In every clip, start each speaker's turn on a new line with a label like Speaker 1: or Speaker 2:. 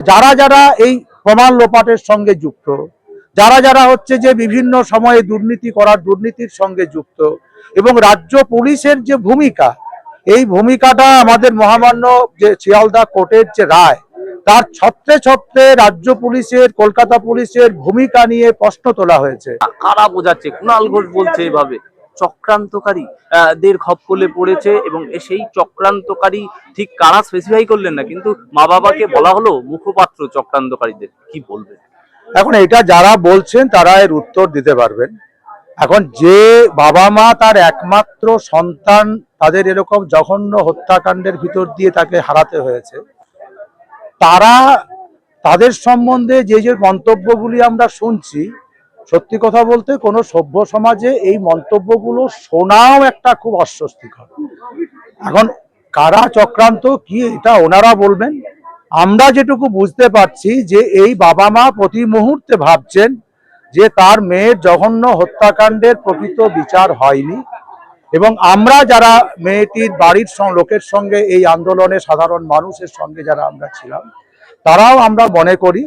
Speaker 1: যারা যারা এই প্রমাণ লোপাটের সঙ্গে যুক্ত, যারা যারা হচ্ছে যে বিভিন্ন সময়ে দুর্নীতি করার দুর্নীতির সঙ্গে যুক্ত এবং রাজ্য পুলিশের যে ভূমিকা, এই ভূমিকাটা আমাদের মহামান্য যে শিয়ালদা কোর্টের যে রায়, তার ছত্রে ছত্রে রাজ্য পুলিশের, কলকাতা পুলিশের ভূমিকা নিয়ে প্রশ্ন তোলা হয়েছে।
Speaker 2: কারা বোঝাচ্ছে? কুণাল ঘোষ বলছে এভাবে চক্রান্তকারী দের খপ্পলে পড়েছে এবং সেই চক্রান্তকারী ঠিক কারা স্পেসিফাই করলেন না? কিন্তু মা বাবাকে বলা হলো মুখপাত্র চক্রান্তকারীদের। কি বলবেন?
Speaker 1: এখন এটা যারা বলছেন তারা এর উত্তর দিতে পারবেন। এখন যে বাবা মা তার একমাত্র সন্তান তাদের এরকম জঘন্য হত্যাকাণ্ডের ভিতর দিয়ে তাকে হারাতে হয়েছে, তারা তাদের সম্বন্ধে যে যে মন্তব্যগুলি আমরা শুনছি সত্যি কথা বলতে কোনো সভ্য সমাজে এই মন্তব্যগুলো শোনাও একটা খুব অস্বস্তিকর। এখন কারা চক্রান্ত, কি এটা ওনারা বলবেন? আমরা যেটুকু বুঝতে পারছি যে এই বাবা মা প্রতি মুহূর্তে ভাবছেন যে তার মেয়ের জঘন্য হত্যাকাণ্ডের প্রকৃত বিচার হয়নি এবং আমরা যারা মেয়েটির বাড়ির লোকের সঙ্গে এই আন্দোলনে সাধারণ মানুষের সঙ্গে যারা আমরা ছিলাম, তারাও আমরা মনে করি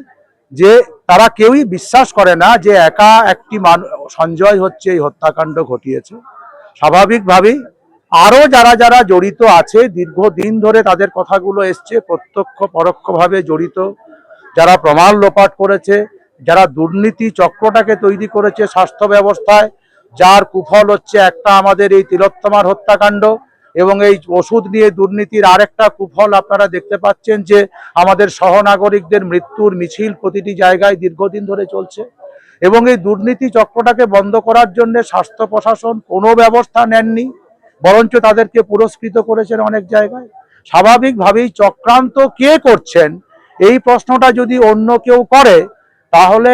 Speaker 1: যে তারা কেউই বিশ্বাস করে না যে একা একটি মানু, সঞ্জয় হচ্ছে এই হত্যাকাণ্ড ঘটিয়েছে। স্বাভাবিকভাবেই আরও যারা যারা জড়িত আছে, দীর্ঘদিন ধরে তাদের কথাগুলো এসছে, প্রত্যক্ষ পরোক্ষভাবে জড়িত। যারা প্রমাণ লোপাট করেছে, যারা দুর্নীতি চক্রটাকে তৈরি করেছে স্বাস্থ্য ব্যবস্থায়, যার কুফল হচ্ছে একটা আমাদের এই তিলোত্তমার হত্যাকাণ্ড। এবং এই ওষুধ নিয়ে দুর্নীতির আরেকটা কুফল আপনারা দেখতে পাচ্ছেন যে আমাদের সহনাগরিকদের মৃত্যুর মিছিল প্রতিটি জায়গায় দীর্ঘদিন ধরে চলছে। এবং এই দুর্নীতি চক্রটাকে বন্ধ করার জন্য স্বাস্থ্য প্রশাসন কোনো ব্যবস্থা নেননি, বরঞ্চ তাদেরকে পুরস্কৃত করেছেন অনেক জায়গায়। স্বাভাবিকভাবেই চক্রান্ত কে করছেন, এই প্রশ্নটা যদি অন্য কেউ করে, তাহলে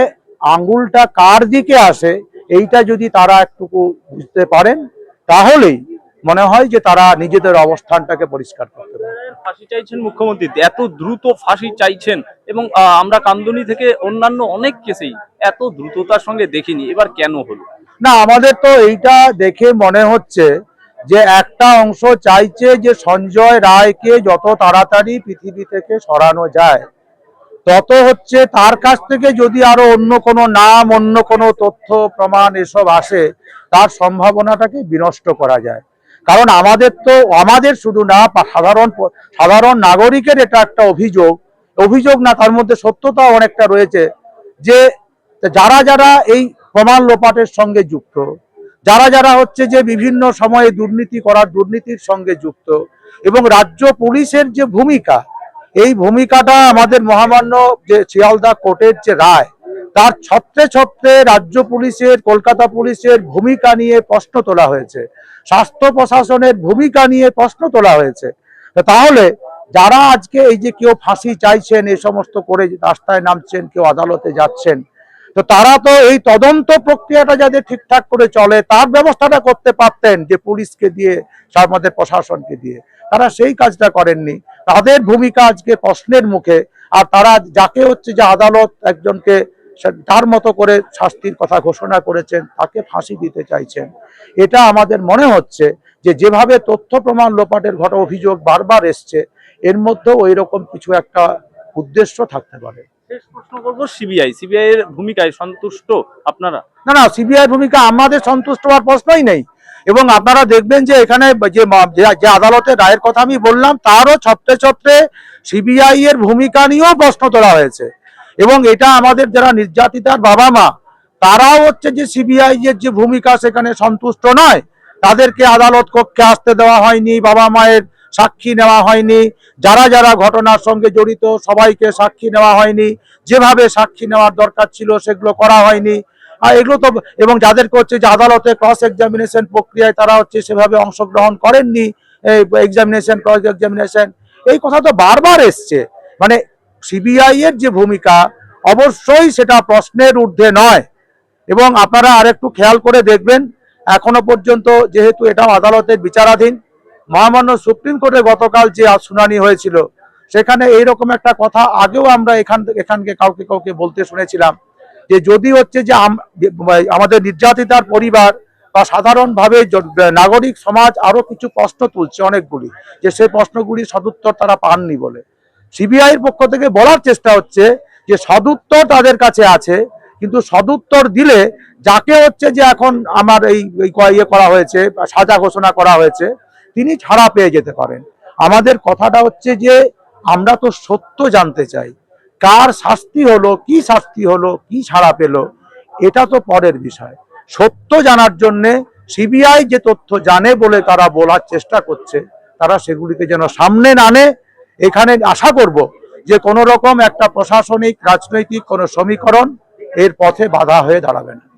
Speaker 1: আঙ্গুলটা কার দিকে আসে, এইটা যদি তারা একটুকু বুঝতে পারেন, তাহলেই মনে হয় যে তারা নিজেদের অবস্থানটাকে পরিষ্কার করতে পারে।
Speaker 2: ফাঁসি চাইছেন মুখ্যমন্ত্রী। এত দ্রুত ফাঁসি চাইছেন এবং আমরা কান্দুনি থেকে অন্যান্য অনেক কেসেই এত দ্রুততার সঙ্গে দেখিনি। এবার কেন হলো?
Speaker 1: না আমাদের তো এইটা দেখে মনে হচ্ছে যে একটা অংশ চাইছে যে সঞ্জয় রায়কে যত তাড়াতাড়ি পৃথিবী থেকে সরানো যায় তত হচ্ছে তার কাছ থেকে যদি আরও অন্য কোনো নাম অন্য কোনো তথ্য প্রমাণ এসব আসে তার সম্ভাবনাটাকে বিনষ্ট করা যায়। কারণ আমাদের তো, আমাদের শুধু না সাধারণ সাধারণ নাগরিকের এটা একটা অভিযোগ। অভিযোগ না, তার মধ্যে সত্যতাও অনেকটা রয়েছে যে যারা যারা এই প্রমাণ লোপাটের সঙ্গে যুক্ত, যারা যারা হচ্ছে যে বিভিন্ন সময়ে দুর্নীতি করার দুর্নীতির সঙ্গে যুক্ত এবং রাজ্য পুলিশের যে ভূমিকা, এই ভূমিকাটা আমাদের মহামান্য যে শিয়ালদা কোর্টের যে রায় তার ছত্রে ছত্রে রাজ্য পুলিশের, কলকাতা পুলিশের ভূমিকা নিয়ে প্রশ্ন তোলা হয়েছে। স্বাস্থ্য প্রশাসনের ভূমিকা নিয়ে প্রশ্ন তোলা হয়েছে। তাহলে যারা আজকে এই যে কেউ ফাঁসি চাইছেন এই সমস্ত করে রাস্তায় নামছেন, কেউ আদালতে যাচ্ছেন, তো তারা তো এই তদন্ত প্রক্রিয়াটা যাতে ঠিকঠাক করে চলে, তার ব্যবস্থাটা করতে পারতেন যে পুলিশকে দিয়ে, আমাদের প্রশাসনকে দিয়ে। তারা সেই কাজটা করেননি। তাদের ভূমিকা আজকে প্রশ্নের মুখে। আর তারা যাকে হচ্ছে যে আদালত একজনকে তার মতো করে শাস্তির কথা ঘোষণা করেছেন তাকে ফাঁসি দিতে চাইছেন। এটা আমাদের মনে হচ্ছে যে যেভাবে তথ্য প্রমাণ লোপাটের ঘটা অভিযোগ বারবার এসছে এর মধ্যেও ওই রকম কিছু একটা উদ্দেশ্য থাকতে পারে।
Speaker 2: শেষ প্রশ্ন করব সিবিআই। সিবিআই এর ভূমিকায় সন্তুষ্ট আপনারা?
Speaker 1: না না সিবিআই ভূমিকা আমাদের সন্তুষ্ট হওয়ার প্রশ্নই নেই। এবং আপনারা দেখবেন যে এখানে যে যে- যে আদালতের রায়ের কথা আমি বললাম তারও ছত্রে ছত্রে সিবিআই এর ভূমিকা নিয়েও প্রশ্ন তোলা হয়েছে। এবং এটা আমাদের যারা নির্যাতিতার বাবা মা তারাও হচ্ছে যে সিবিআই এর যে ভূমিকা সেখানে সন্তুষ্ট নয়। তাদেরকে আদালত কক্ষে আসতে দেওয়া হয়নি বাবা মায়ের সাক্ষী নেওয়া হয়নি, যারা যারা ঘটনার সঙ্গে জড়িত সবাইকে সাক্ষী নেওয়া হয়নি, যেভাবে সাক্ষী নেওয়ার দরকার ছিল সেগুলো করা হয়নি। আর এগুলো তো, এবং যাদেরকে হচ্ছে যে আদালতে ক্রস এক্সামিনেশন প্রক্রিয়ায় তারা হচ্ছে সেভাবে অংশগ্রহণ করেননি এক্সামিনেশন ক্রস এক্সামিনেশন এই কথা তো বারবার এসছে। মানে সিবিআই এর যে ভূমিকা, অবশ্যই সেটা প্রশ্নের ঊর্ধ্বে নয়। এবং আপনারা আরেকটু খেয়াল করে দেখবেন, এখনও পর্যন্ত যেহেতু এটাও আদালতের বিচারাধীন, মহামান্য সুপ্রিম কোর্টে গতকাল যে শুনানি হয়েছিল, সেখানে এইরকম একটা কথা আগেও আমরা এখান এখানকে কাউকে কাউকে বলতে শুনেছিলাম, যে যদি হচ্ছে যে আম- আমাদের নির্যাতিতার পরিবার বা সাধারণভাবে নাগরিক সমাজ আরও কিছু প্রশ্ন তুলছে অনেকগুলি, যে সেই প্রশ্নগুলি সদুত্তর তারা পাননি বলে। সিবিআইয়ের পক্ষ থেকে বলার চেষ্টা হচ্ছে যে সদুত্তর তাদের কাছে আছে, কিন্তু সদুত্তর দিলে যাকে হচ্ছে যে এখন আমার এই ইয়ে করা হয়েছে, সাজা ঘোষণা করা হয়েছে, তিনি ছাড়া পেয়ে যেতে পারেন। আমাদের কথাটা হচ্ছে যে আমরা তো সত্য জানতে চাই, কার শাস্তি হলো, কি শাস্তি হলো, কি ছাড়া পেল, এটা তো পরের বিষয়। সত্য জানার জন্যে সিবিআই যে তথ্য জানে বলে তারা বলার চেষ্টা করছে, তারা সেগুলিকে যেন সামনে আনে এখানে আশা করব যে কোনো রকম একটা প্রশাসনিক, রাজনৈতিক কোনো সমীকরণ এর পথে বাধা হয়ে দাঁড়াবে না।